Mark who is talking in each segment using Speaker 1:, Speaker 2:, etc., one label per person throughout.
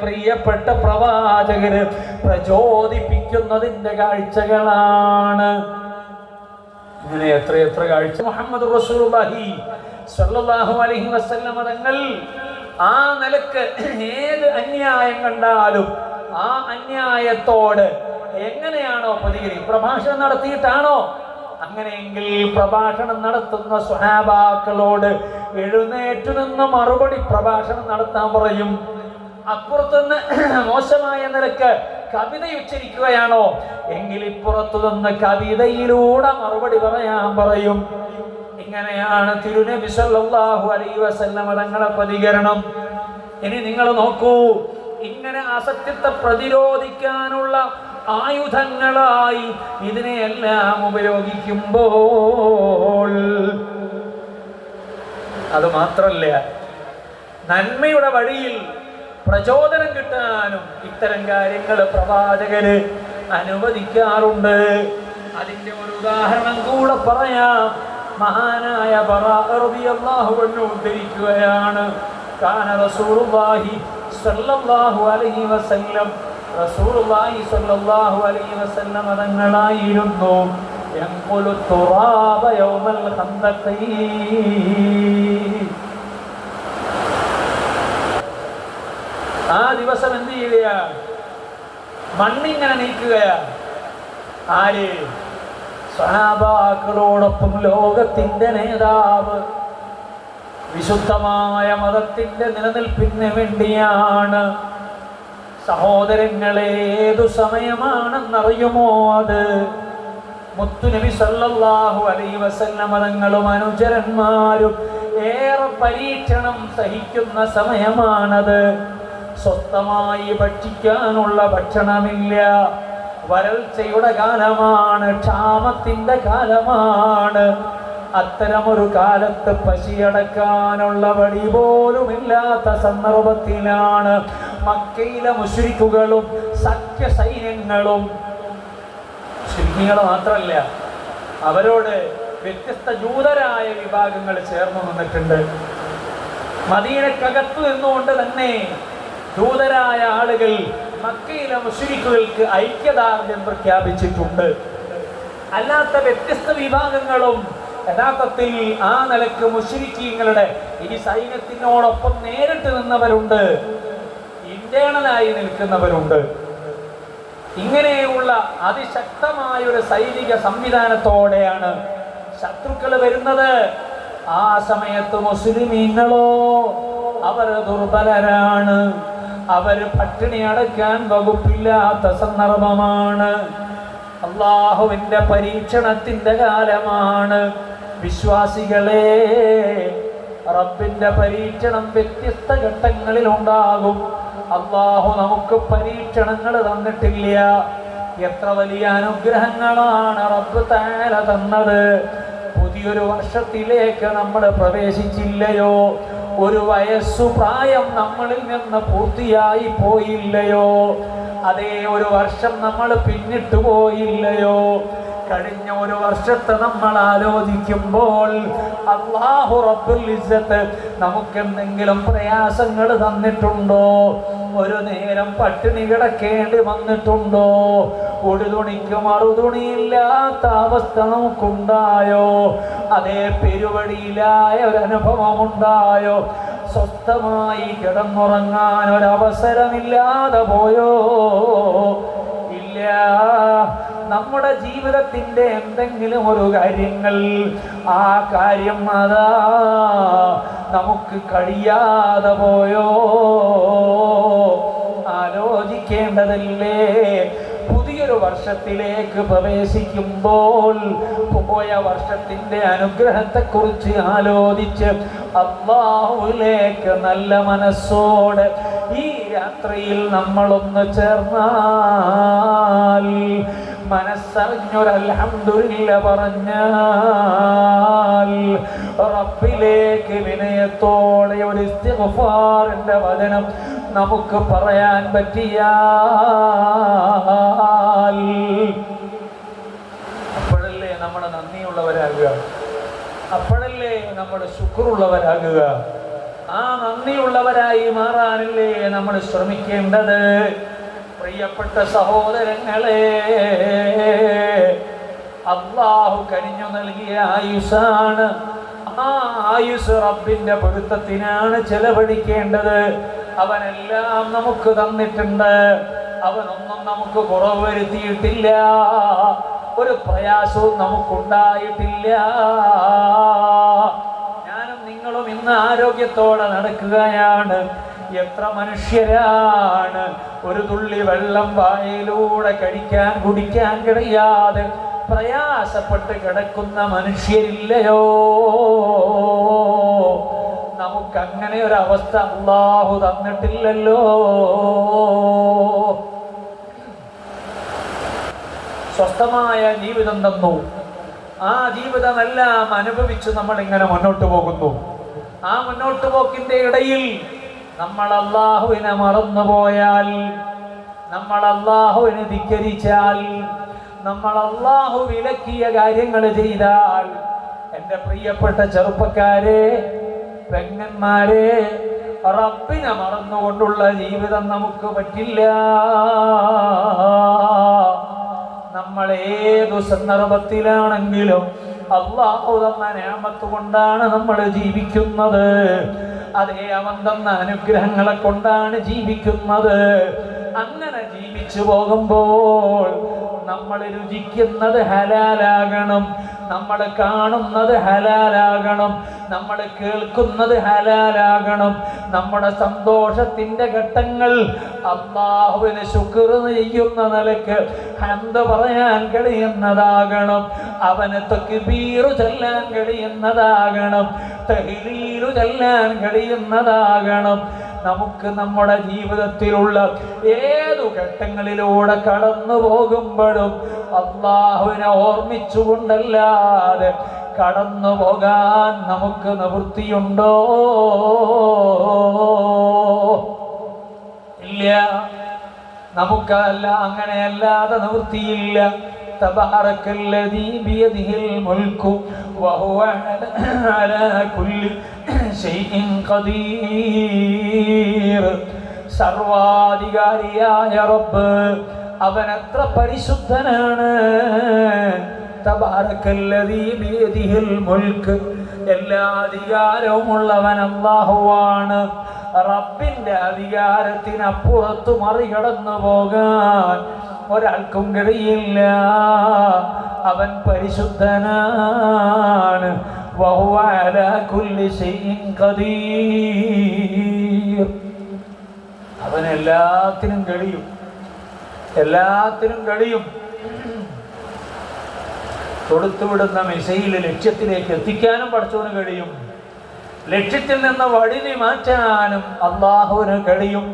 Speaker 1: പ്രിയപ്പെട്ട പ്രവാചകര് പ്രചോദിപ്പിക്കുന്നതിന്റെ കാഴ്ചകളാണ്. അങ്ങനെ എത്ര എത്ര കാഴ്ച. മുഹമ്മദ് അലൈഹി വസല്ലം തങ്ങൾ ആ നിലയ്ക്ക് ഏത് അന്യായം കണ്ടാലും ആ അന്യായത്തോട് എങ്ങനെയാണോ പ്രതികരി പ്രഭാഷണം നടത്തിയിട്ടാണോ? അങ്ങനെയെങ്കിൽ പ്രഭാഷണം നടത്തുന്ന സ്വഹാബാക്കളോട് എഴുന്നേറ്റു നിന്ന് മറുപടി പ്രഭാഷണം നടത്താൻ പറയും. അപ്പുറത്തുനിന്ന് മോശമായ നിലയ്ക്ക് കവിത ഉച്ചരിക്കുകയാണോ? എങ്കിൽ ഇപ്പുറത്തു നിന്ന് കവിതയിലൂടെ മറുപടി പറയാൻ പറയും. ഇങ്ങനെയാണ് തിരുനബി സല്ലല്ലാഹു അലൈഹി വസല്ലമ തങ്ങളെ പ്രതികരണം. ഇനി നിങ്ങൾ നോക്കൂ ഇങ്ങനെ അസത്യത്തെ പ്രതിരോധിക്കാനുള്ള ആയുധങ്ങളായി ഇതിനെയെല്ലാം ഉപയോഗിക്കുമ്പോൾ അത് മാത്രല്ല നന്മയുടെ വഴിയിൽ പ്രചോദനം കിട്ടാനും ഇത്തരം കാര്യങ്ങൾ പ്രവാചകര് അനുവദിക്കാറുണ്ട്. അതിന്റെ ഒരു ഉദാഹരണം കൂടെ പറയാം. മഹാനായ ബറാഹു ഉദ്ധരിക്കുകയാണ്. കാന അലൈഹി വസല്ലം. അലൈഹി വസല്ലം തങ്ങളായിരുന്നു. തുറാബ യൗമൽ ആ ദിവസം എന്ത് ചെയ്യുകയാണ് മണ്ണിങ്ങനെ നീക്കുകയാ. ആര്? സഹാബാക്കളോടൊപ്പം ലോകത്തിന്റെ നേതാവ്. വിശുദ്ധമായ മതത്തിന്റെ നിലനിൽപ്പിന് വേണ്ടിയാണ്. സഹോദരങ്ങളെ ഏതു സമയമാണെന്നറിയുമോ അത്? മുത്തുനബി സല്ലല്ലാഹു അലൈഹി വസല്ലമ മതങ്ങളും അനുചരന്മാരും ഏറെ പരീക്ഷണം സഹിക്കുന്ന സമയമാണത്. സ്വസ്ഥമായി ഭക്ഷിക്കാനുള്ള ഭക്ഷണമില്ല. വരൾച്ചയുടെ കാലമാണ് ക്ഷാമത്തിന്റെ കാലമാണ്. അത്തരമൊരു കാലത്ത് പശിയടക്കാനുള്ള വഴി പോലുമില്ലാത്ത സന്ദർഭത്തിലാണ് മക്കയിലെ മുശ്രിക്കുകളും സഖ്യസൈന്യങ്ങളും. മുസ്ലിങ്ങൾ മാത്രമല്ല അവരോട് വ്യത്യസ്ത ജൂതരായ വിഭാഗങ്ങൾ ചേർന്ന് നിന്നിട്ടുണ്ട്. മദീനക്കകത്ത് നിന്നുകൊണ്ട് തന്നെ ദൂതരായ ആളുകൾ മക്കയിലെ മുഷരിക്കുകൾക്ക് ഐക്യദാർഢ്യം പ്രഖ്യാപിച്ചിട്ടുണ്ട്. അല്ലാത്ത വ്യത്യസ്ത വിഭാഗങ്ങളും യഥാർത്ഥത്തിൽ ആ നിലയ്ക്ക് മുസ്ലിക്കീങ്ങളുടെ ഈ സൈന്യത്തിനോടൊപ്പം നേരിട്ട് നിന്നവരുണ്ട്. ഇന്റേണലായി നിൽക്കുന്നവരുണ്ട്. ഇങ്ങനെയുള്ള അതിശക്തമായ ഒരു സൈനിക സംവിധാനത്തോടെയാണ് ശത്രുക്കൾ വരുന്നത്. ആ സമയത്ത് മുസ്ലിമീങ്ങളോ അവർ ദുർബലരാണ്. അവർ പട്ടിണി അടയ്ക്കാൻ വകുപ്പില്ലാത്ത സന്ദർഭമാണ്. അള്ളാഹുവിന്റെ പരീക്ഷണത്തിന്റെ കാലമാണ്. വിശ്വാസികളെ റബ്ബിന്റെ പരീക്ഷണം വ്യത്യസ്ത ഘട്ടങ്ങളിൽ ഉണ്ടാകും. അള്ളാഹു നമുക്ക് പരീക്ഷണങ്ങൾ തന്നിട്ടില്ല. എത്ര വലിയ അനുഗ്രഹങ്ങളാണ് റബ്ബ് താല തന്നത്. പുതിയൊരു വർഷത്തിലേക്ക് നമ്മൾ പ്രവേശിച്ചില്ലയോ? ഒരു വയസ്സു പ്രായം നമ്മളിൽ നിന്ന് പൂർത്തിയായി പോയില്ലയോ? അതേ ഒരു വർഷം നമ്മൾ പിന്നിട്ടു പോയില്ലയോ? കഴിഞ്ഞ ഒരു വർഷത്തെ നമ്മൾ ആലോചിക്കുമ്പോൾ അള്ളാഹു റബ്ബുൽ ഇസ്സത്ത് നമുക്ക് എന്തെങ്കിലും പ്രയാസങ്ങൾ തന്നിട്ടുണ്ടോ? ഒരു നേരം പട്ടിണി കിടക്കേണ്ടി വന്നിട്ടുണ്ടോ? ഒരു തുണിക്ക് മറുതുണിയില്ലാത്ത അവസ്ഥ നമുക്കുണ്ടായോ? അതേ പെരുവഴിയിലായ ഒരു അനുഭവം ഉണ്ടായോ സ്വസ്ഥമായി കിടന്നുറങ്ങാൻ ഒരവസരമില്ലാതെ പോയോ? ഇല്ല. നമ്മുടെ ജീവിതത്തിന്റെ എന്തെങ്കിലും ഒരു കാര്യങ്ങൾ ആ കാര്യം അതാ നമുക്ക് കഴിയാതെ പോയോ? ആലോചിക്കേണ്ടതല്ലേ? പുതിയൊരു വർഷത്തിലേക്ക് പ്രവേശിക്കുമ്പോൾ പോയ വർഷത്തിന്റെ അനുഗ്രഹത്തെക്കുറിച്ച് ആലോചിച്ച് അള്ളാഹുലേക്ക് നല്ല മനസ്സോടെ ഈ രാത്രിയിൽ നമ്മളൊന്ന് ചേർന്നാൽ മനസ്സറിഞ്ഞൊരൽഹംദുലില്ല പറഞ്ഞാൽ റബ്ബിലേക്ക് വിനയത്തോടെ ഒരു ഇസ്തിഗ്ഫാറിന്റെ വചനം നമുക്ക് പറയാൻ പറ്റിയാൽ അപ്പോഴല്ലേ നമ്മുടെ നന്ദിയുള്ളവരാകുക? അപ്പോഴല്ലേ നമ്മുടെ ശുക്രുള്ളവരാകുക? ആ നന്ദിയുള്ളവരായി മാറാനല്ലേ നമ്മൾ ശ്രമിക്കേണ്ടത്? പ്രിയപ്പെട്ട സഹോദരങ്ങളെ അള്ളാഹു കനിഞ്ഞു നൽകിയ ആയുസാണ്. ആ ആയുസ് റബ്ബിന്റെ പൊരുത്തത്തിനാണ് ചെലവഴിക്കേണ്ടത്. അവനെല്ലാം നമുക്ക് തന്നിട്ടുണ്ട്. അവനൊന്നും നമുക്ക് കുറവ് വരുത്തിയിട്ടില്ല. ഒരു പ്രയാസവും നമുക്കുണ്ടായിട്ടില്ല. ഞാനും നിങ്ങളും ഇന്ന് ആരോഗ്യത്തോടെ നടക്കുകയാണ്. എത്ര മനുഷ്യരാണ്? ഒരു തുള്ളി വെള്ളം വായയിലൂടെ കഴിക്കാൻ കുടിക്കാൻ കഴിയാതെ പ്രയാസപ്പെട്ട് കിടക്കുന്ന മനുഷ്യരില്ലയോ? നമുക്ക് അങ്ങനെ ഒരു അവസ്ഥ അള്ളാഹു തന്നിട്ടില്ലല്ലോ. സ്വസ്ഥമായ ജീവിതം തന്നു. ആ ജീവിതമെല്ലാം അനുഭവിച്ച് നമ്മൾ ഇങ്ങനെ മുന്നോട്ട് പോകുന്നു. ആ മുന്നോട്ട് പോക്കിന്റെ ഇടയിൽ നമ്മൾ അള്ളാഹുവിനെ മറന്നുപോയാൽ നമ്മൾ അള്ളാഹുവിനെ ധിക്കരിച്ചാൽ നമ്മൾ അള്ളാഹു വിലക്കിയ കാര്യങ്ങൾ ചെയ്താൽ എന്റെ പ്രിയപ്പെട്ട ചെറുപ്പക്കാരെ പെങ്ങന്മാരെ റബ്ബിനെ മറന്നുകൊണ്ടുള്ള ജീവിതം നമുക്ക് പറ്റില്ല. നമ്മൾ ഏതു സന്ദർഭത്തിലാണെങ്കിലും അള്ളാഹു തന്ന നേമത്ത് കൊണ്ടാണ് നമ്മൾ ജീവിക്കുന്നത്. അതേ അവൻ തന്ന അനുഗ്രഹങ്ങളെ കൊണ്ടാണ് ജീവിക്കുന്നത്. അങ്ങനെ ജീവിച്ചു പോകുമ്പോൾ നമ്മൾ രുചിക്കുന്നത് ഹലാലാകണം. നമ്മൾ കാണുന്നത് ഹലാലാകണം. നമ്മൾ കേൾക്കുന്നത് ഹലാലാകണം. നമ്മുടെ സന്തോഷത്തിന്റെ ഘട്ടങ്ങൾ അള്ളാഹുവിന് ശുക്ർ ചെയ്യുന്ന നിലയ്ക്ക് ഹന്ത് പറയാൻ കഴിയുന്നതാകണം. അവന് തൊക്കിബീറു ചെല്ലാൻ കഴിയുന്നതാകണം. തഹിലീലു ചെല്ലാൻ കഴിയുന്നതാകണം. നമുക്ക് നമ്മുടെ ജീവിതത്തിലുള്ള ഏതു ഘട്ടങ്ങളിലൂടെ കടന്നു പോകുമ്പോഴും അള്ളാഹുവിനെ ഓർമ്മിച്ചുകൊണ്ടല്ലാതെ കടന്നു പോകാൻ നമുക്ക് നിവൃത്തിയുണ്ടോ? ഇല്ല. നമുക്കല്ല അങ്ങനെയല്ലാതെ നിവൃത്തിയില്ല. تبارك الذي بيده الملك وهو على- على كل شيء قدير സർവാധികാരിയായ റബ്ബ് അവൻ എത്ര പരിശുദ്ധനാണ് തബാരക്കല്ലദീ ബിയദിഹിൽ മുൽക്ക് എല്ലാ അധികാരവും ഉള്ളവൻ അല്ലാഹുവാണ് റബ്ബിന്റെ അധികാരത്തിനപ്പുറത്ത് മറികടന്നു പോകാൻ ഒരാൾക്കും കഴിയില്ല അവൻ പരിശുദ്ധനാണ്. അവൻ എല്ലാത്തിനും കഴിയും എല്ലാത്തിനും കഴിയും കൊടുത്തുവിടുന്ന മിസൈൽ ലക്ഷ്യത്തിലേക്ക് എത്തിക്കാനും പഠിച്ചവന് കഴിയും ലക്ഷ്യത്തിൽ നിന്ന് വഴിനി മാറ്റാനും അള്ളാഹുവിന് കഴിയും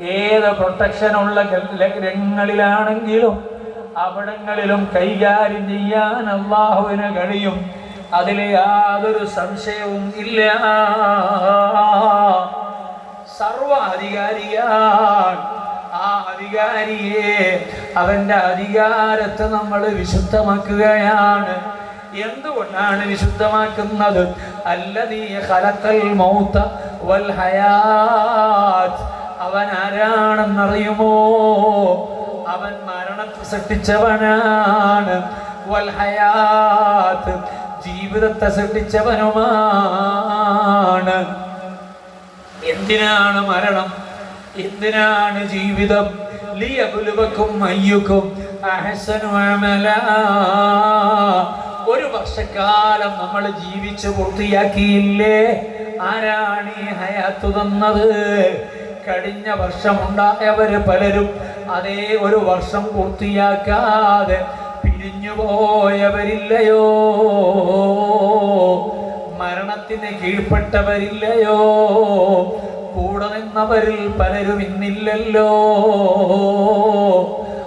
Speaker 1: ഏത് പ്രൊട്ടക്ഷനുള്ള രംഗങ്ങളിലാണെങ്കിലും അവിടങ്ങളിലും കൈകാര്യം ചെയ്യാൻ അള്ളാഹുവിന് കഴിയും. അതിൽ യാതൊരു സംശയവും ഇല്ല. സർവ ആ അധികാരിയെ അവന്റെ അധികാരത്തെ നമ്മൾ വിശുദ്ധമാക്കുകയാണ്. എന്തുകൊണ്ടാണ് വിശുദ്ധമാക്കുന്നത്? അല്ലതീ ഖലഖൽ മൗത്ത വൽ ഹയാത്ത്. അവൻ ആരാണെന്നറിയുമോ അവൻ മരണത്തെ സൃഷ്ടിച്ചവനാണ് ജീവിതത്തെ സൃഷ്ടിച്ചവനുമാണ്. എന്തിനാണ് മരണം? എന്തിനാണ് ജീവിതം? ലിയബുലുവക്കും മയ്യുക്കും അഹസനുമല ഒരു വർഷക്കാലം നമ്മൾ ജീവിച്ചു പൂർത്തിയാക്കിയില്ലേ? ആരാണ് ഈ ഹയാത്ത് തന്നത്? കഴിഞ്ഞ വർഷമുണ്ടായവര് പലരും അതേ ഒരു വർഷം പൂർത്തിയാക്കാതെ പിരിഞ്ഞുപോയവരില്ലയോ മരണത്തിന് കീഴ്പ്പെട്ടവരില്ലയോ? കൂടെ നിന്നവരിൽ പലരും ഇന്നില്ലല്ലോ?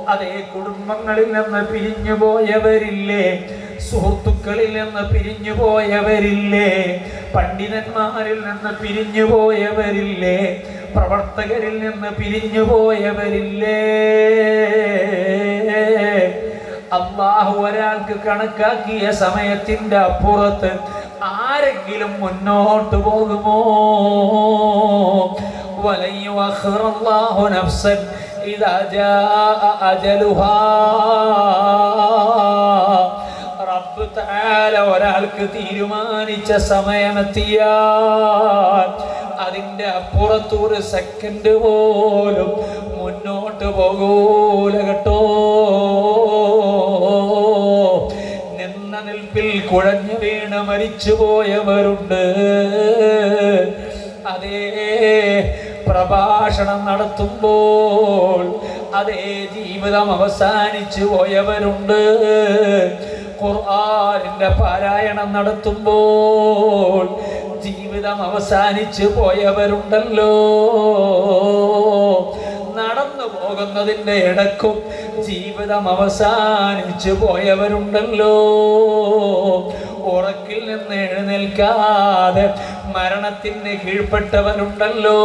Speaker 1: അതേ കുടുംബങ്ങളിൽ നിന്ന് പിരിഞ്ഞു പോയവരില്ലേ? സുഹൃത്തുക്കളിൽ നിന്ന് പിരിഞ്ഞു പോയവരില്ലേ? പണ്ഡിതന്മാരിൽ നിന്ന് പിരിഞ്ഞു പോയവരില്ലേ? പ്രവർത്തകരിൽ നിന്ന് പിരിഞ്ഞുപോയവരില്ലേ? അള്ളാഹു ഒരാൾക്ക് കണക്കാക്കിയ സമയത്തിന്റെ അപ്പുറത്ത് ആരെങ്കിലും മുന്നോട്ട് പോകുമോ? ഒരാൾക്ക് തീരുമാനിച്ച സമയമെത്തിയാൽ അതിന്റെ അപ്പുറത്ത് ഒരു സെക്കൻഡ് പോലും മുന്നോട്ട് പോകൂല കേട്ടോ. നിന്ന നിൽപ്പിൽ കുഴഞ്ഞു വീണ് മരിച്ചു പോയവരുണ്ട് അതേ പ്രഭാഷണം നടത്തുമ്പോൾ അതേ ജീവിതം അവസാനിച്ചു പോയവരുണ്ട്. ഖുർആനിന്റെ പാരായണം നടത്തുമ്പോൾ ജീവിതം അവസാനിച്ചു പോയവരുണ്ടല്ലോ. നടന്നു പോകുന്നതിന്റെ ഇടക്കും ജീവിതം അവസാനിച്ചു പോയവരുണ്ടല്ലോ. ഉറക്കിൽ നിന്ന് എഴുന്നേൽക്കാതെ മരണത്തിന് കീഴ്പ്പെട്ടവരുണ്ടല്ലോ.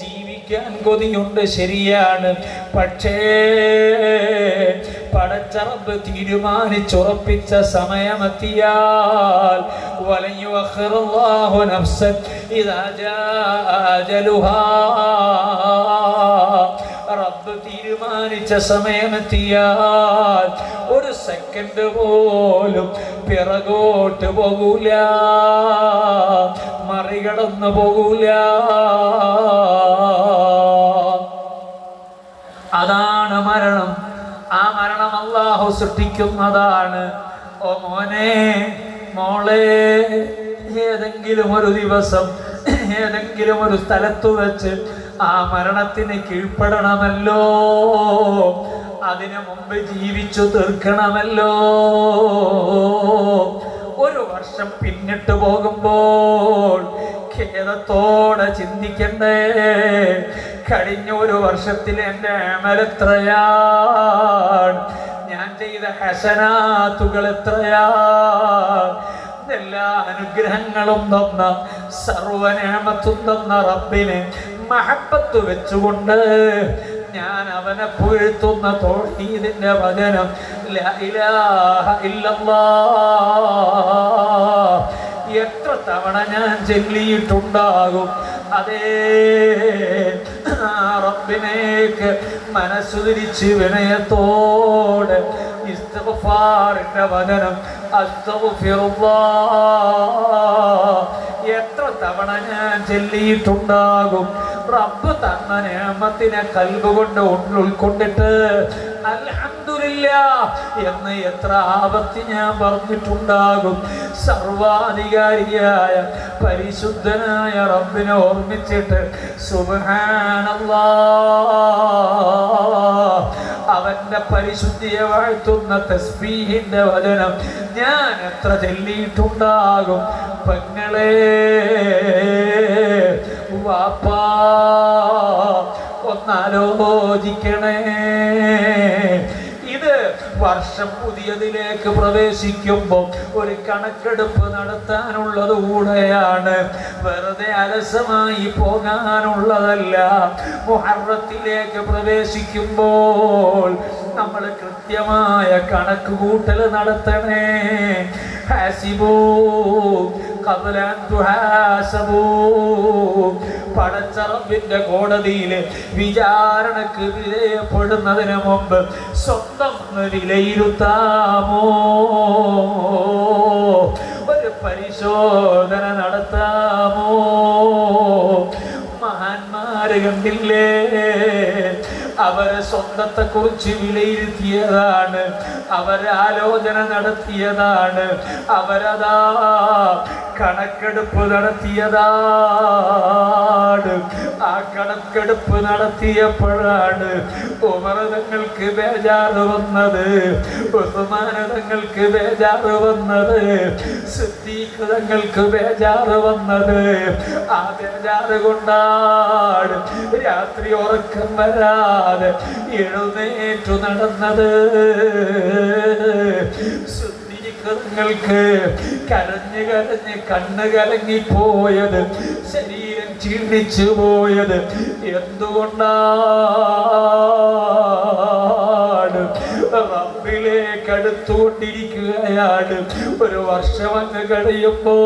Speaker 1: ജീവിക്കാൻ കൊതിയുണ്ട് ശരിയാണ് പക്ഷേ പടച്ചറബ് തീരുമാനിച്ചുറപ്പിച്ച സമയമെത്തിയാൽ റബ്ബ് തീരുമാനിച്ച സമയമെത്തിയാൽ ഒരു സെക്കൻഡ് പോലും പിറകോട്ട് പോകൂല മറികടന്നു പോകൂല. അള്ളാഹു സൃഷ്ടിക്കുന്നതാണ് ഓ മോനെ മോളെ ഏതെങ്കിലും ഒരു ദിവസം ഏതെങ്കിലും ഒരു സ്ഥലത്ത് വെച്ച് ആ മരണത്തിന് കീഴ്പ്പെടണമല്ലോ. അതിനു മുമ്പ് ജീവിച്ചു തീർക്കണമല്ലോ. ഒരു വർഷം പിന്നിട്ട് പോകുമ്പോൾ ഖേദത്തോടെ ചിന്തിക്കണ്ടേ. കഴിഞ്ഞ ഒരു വർഷത്തിൽ എന്റെ അമലെത്രയാണ് ചെയ്ത ഹസനാത്തുകൾ എത്രയാ എല്ലാ അനുഗ്രഹങ്ങളും തന്ന സർവനേമത്തും തന്ന റബ്ബിനെ മഹപ്പത്ത് വെച്ചുകൊണ്ട് ഞാൻ അവനെ പുഴുത്തുന്ന തോഴീതിന്റെ വചനം എത്ര തവണ ഞാൻ ചെല്ലിയിട്ടുണ്ടാകും അതേ റബ്ബിനേക്ക് മനസ്സുതിരിച്ച് വിനയത്തോടെ ഇസ്തിഗ്ഫാറിന്റെ വചനം എത്ര തവണ ഞാൻ ചെല്ലിയിട്ടുണ്ടാകും? റബ്ബ് തന്ന നിയമത്തിനെ കൽബുകൊണ്ട് ഉൾ- ഉൾക്കൊണ്ടിട്ട് അൽഹംദുലില്ല എന്ന് എത്ര ആപത്തി ഞാൻ പറഞ്ഞിട്ടുണ്ടാകും? സർവാധികാരിയായ പരിശുദ്ധനായ റബ്ബിനെ ഓർമ്മിച്ചിട്ട് സുബ്ഹാനല്ലാ അവന്റെ പരിശുദ്ധിയെ വാഴ്ത്തുന്ന തസ്ബീഹിന്റെ വചനം ഞാൻ എത്ര ചൊല്ലിയിട്ടുണ്ടാകും? പെങ്ങളെ വാപ്പാ ഒന്നാലോചിക്കണേ. വർഷം പുതിയതിലേക്ക് പ്രവേശിക്കുമ്പോൾ ഒരു കണക്കെടുപ്പ് നടത്താനുള്ളത് കൂടെയാണ് വെറുതെ അലസമായി പോകാനുള്ളതല്ല. മുഹറത്തിലേക്ക് പ്രവേശിക്കുമ്പോൾ നമ്മൾ കൃത്യമായ കണക്ക് കൂട്ടൽ നടത്തണേ. ഹാസിബൂ പടച്ചറമ്പിന്റെ കോടതിയിൽ വിചാരണക്ക് വിധേയപ്പെടുന്നതിന് മുമ്പ് സ്വന്തം വിലയിരുത്താമോ? ഒരു പരിശോധന നടത്താമോ? മഹാന്മാര് കണ്ടില്ലേ? അവരെ സ്വന്തത്തെ കുറിച്ച് വിലയിരുത്തിയതാണ്. അവരാലോചന നടത്തിയതാണ്. അവരതാ കണക്കെടുപ്പ് നടത്തിയതാണ്. ആ കണക്കെടുപ്പ് നടത്തിയപ്പോഴാണ് ഉമറതങ്ങൾക്ക് ബേജാറ് വന്നത്. ഉസ്മാനതങ്ങൾക്ക് ബേജാറ് വന്നത്. സിദ്ധീകൃതങ്ങൾക്ക് ബേജാറ് വന്നത്. ആ ബേജാറ് കൊണ്ടാണ് രാത്രി ഉറക്കം വരാതെ എഴുന്നേറ്റു നടന്നത്. ശുദ്ധീകൃതങ്ങൾക്ക് കരഞ്ഞ് കരഞ്ഞ് കണ്ണ് കലങ്ങിപ്പോയത് ശരീരം ക്ഷീണിച്ചു പോയത്. എന്തുകൊണ്ടാണ് റബ്ബിലേക്ക് അടുത്തുകൊണ്ടിരിക്കുകയാണ്? ഒരു വർഷം അങ്ങ് കഴിയുമ്പോ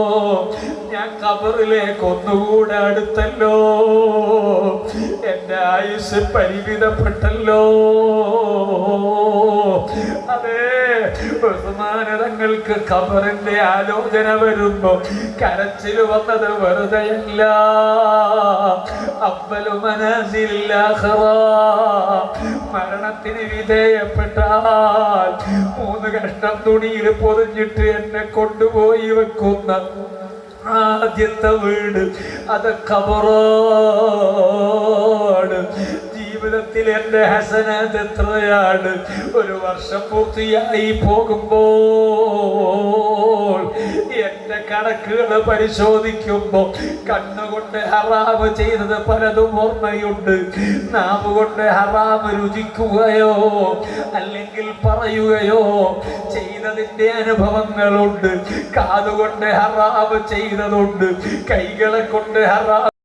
Speaker 1: ഞാൻ കബറിലേക്ക് ഒന്നുകൂടെ അടുത്തല്ലോ. എന്റെ ആയുസ് പരിമിതപ്പെട്ടല്ലോ. അതെ ബഹുമാനതങ്ങൾക്ക് ഖബറിന്റെ ആലോചന വരുമ്പോ കരച്ചിൽ വന്നത് വെറുതെയല്ല അബ്ബലു മനസ്സില്ല മരണത്തിന് വിധേയപ്പെട്ടാൽ മൂന്ന് കഷ്ണം തുണിയിൽ പൊതിഞ്ഞിട്ട് എന്നെ കൊണ്ടുപോയി വെക്കുന്ന ആദ്യത്തെ വീട് അത് കബറാണ് ജീവിതത്തിൽ എന്റെ ഹസനത് എത്രയാണ്? ഒരു വർഷം പൂർത്തിയായി പോകുമ്പോൾ എന്റെ കണക്കുകൾ പരിശോധിക്കുമ്പോ കണ്ണുകൊണ്ട് ഹറാമ് ചെയ്തത് പലതും ഓർമ്മയുണ്ട്. നാവ് കൊണ്ട് ഹറാമ് രുചിക്കുകയോ അല്ലെങ്കിൽ പറയുകയോ ചെയ്തതിന്റെ അനുഭവങ്ങളുണ്ട്. കാതുകൊണ്ട് ഹറാമ് ചെയ്തതുണ്ട്. കൈകളെ കൊണ്ട് ഹറാം